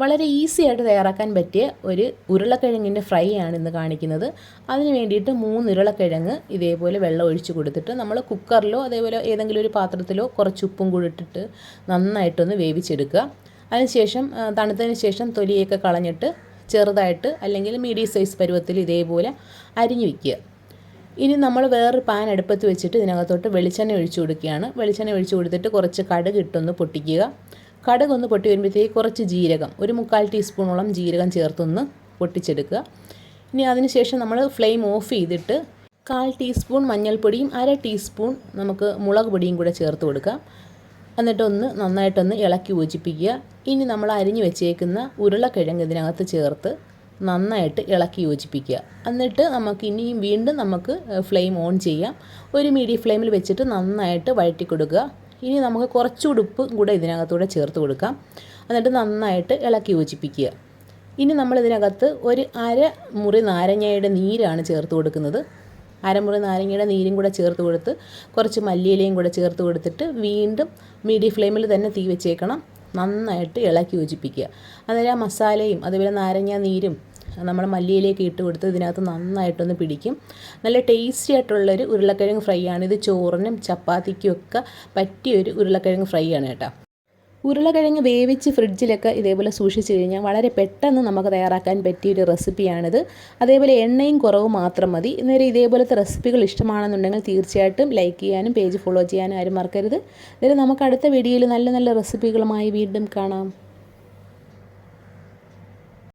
വളരെ ഈസി ആയിട്ട് തയ്യാറാക്കാൻ പറ്റിയ ഒരു ഉരുളക്കിഴങ്ങിന്റെ ഫ്രൈ ആണ് ഇന്ന് കാണിക്കുന്നത്. അതിന് വേണ്ടിയിട്ട് മൂന്ന് ഉരുളക്കിഴങ്ങ് ഇതേപോലെ വെള്ളം ഒഴിച്ച് കൊടുത്തിട്ട് നമ്മൾ കുക്കറിലോ അതേപോലെ ഏതെങ്കിലും ഒരു പാത്രത്തിലോ കുറച്ച് ഉപ്പും കൂടി ഇട്ടിട്ട് നന്നായിട്ടൊന്ന് വേവിച്ചെടുക്കുക. അതിനുശേഷം തണുത്തതിന് ശേഷം തൊലിയൊക്കെ കളഞ്ഞിട്ട് ചെറുതായിട്ട് അല്ലെങ്കിൽ മീഡിയം സൈസ് പരുവത്തിൽ ഇതേപോലെ അരിഞ്ഞു വയ്ക്കുക ഇനി നമ്മൾ വേറൊരു പാൻ അടുപ്പത്ത് വെച്ചിട്ട് ഇതിനകത്തോട്ട് വെളിച്ചെണ്ണ ഒഴിച്ചു കൊടുക്കുകയാണ്. വെളിച്ചെണ്ണ ഒഴിച്ചു കൊടുത്തിട്ട് കുറച്ച് കടുക് ഇട്ടൊന്ന് പൊട്ടിക്കുക. കടുക് ഒന്ന് പൊട്ടി വരുമ്പോഴത്തേക്ക് കുറച്ച് ജീരകം ഒരു മുക്കാൽ ടീസ്പൂണോളം ജീരകം ചേർത്തൊന്ന് പൊട്ടിച്ചെടുക്കുക. ഇനി അതിനുശേഷം നമ്മൾ ഫ്ലെയിം ഓഫ് ചെയ്തിട്ട് കാൽ ടീസ്പൂൺ മഞ്ഞൾപ്പൊടിയും അര ടീസ്പൂൺ നമുക്ക് മുളക് പൊടിയും കൂടെ ചേർത്ത് കൊടുക്കാം. എന്നിട്ടൊന്ന് നന്നായിട്ടൊന്ന് ഇളക്കി യോജിപ്പിക്കുക. ഇനി നമ്മൾ അരിഞ്ഞു വെച്ചേക്കുന്ന ഉരുളക്കിഴങ്ങ് ഇതിനകത്ത് ചേർത്ത് നന്നായിട്ട് ഇളക്കി യോജിപ്പിക്കുക. എന്നിട്ട് നമുക്ക് ഇനിയും വീണ്ടും നമുക്ക് ഫ്ലെയിം ഓൺ ചെയ്യാം. ഒരു മീഡിയം ഫ്ലെയിമിൽ വെച്ചിട്ട് നന്നായിട്ട് വഴറ്റി കൊടുക്കുക. ഇനി നമുക്ക് കുറച്ച് ഉടുപ്പ് കൂടെ ഇതിനകത്തൂടെ ചേർത്ത് കൊടുക്കാം. എന്നിട്ട് നന്നായിട്ട് ഇളക്കി യോജിപ്പിക്കുക. ഇനി നമ്മൾ ഇതിനകത്ത് ഒരു അര മുറി നാരങ്ങയുടെ നീരാണ് ചേർത്ത് കൊടുക്കുന്നത്. അരമുറി നാരങ്ങയുടെ നീരും കൂടെ ചേർത്ത് കൊടുത്ത് കുറച്ച് മല്ലിയിലയും കൂടെ ചേർത്ത് കൊടുത്തിട്ട് വീണ്ടും മീഡിയം ഫ്ലെയിമിൽ തന്നെ തീ വെച്ചേക്കണം. നന്നായിട്ട് ഇളക്കി യോജിപ്പിക്കുക. അന്നേരം ആ മസാലയും അതുപോലെ നാരങ്ങ നീരും നമ്മൾ മല്ലിയിലേക്ക് ഇട്ട് കൊടുത്ത് ഇതിനകത്ത് നന്നായിട്ടൊന്ന് പിടിക്കും. നല്ല ടേസ്റ്റി ആയിട്ടുള്ളൊരു ഉരുളക്കിഴങ്ങ് ഫ്രൈ ആണ്. ഇത് ചോറിനും ചപ്പാത്തിക്കും ഒക്കെ പറ്റിയൊരു ഉരുളക്കിഴങ്ങ് ഫ്രൈ ആണ് കേട്ടോ. ഉരുളക്കിഴങ്ങ് വേവിച്ച് ഫ്രിഡ്ജിലൊക്കെ ഇതേപോലെ സൂക്ഷിച്ച് കഴിഞ്ഞാൽ വളരെ പെട്ടെന്ന് നമുക്ക് തയ്യാറാക്കാൻ പറ്റിയൊരു റെസിപ്പിയാണിത് അതേപോലെ എണ്ണയും കുറവ് മാത്രം മതി. നേരെ ഇതേപോലത്തെ റെസിപ്പികൾ ഇഷ്ടമാണെന്നുണ്ടെങ്കിൽ തീർച്ചയായിട്ടും ലൈക്ക് ചെയ്യാനും പേജ് ഫോളോ ചെയ്യാനും ആരും മറക്കരുത്. ഇതിൽ നമുക്ക് അടുത്ത വീഡിയോയിൽ നല്ല നല്ല റെസിപ്പികളുമായി വീണ്ടും കാണാം.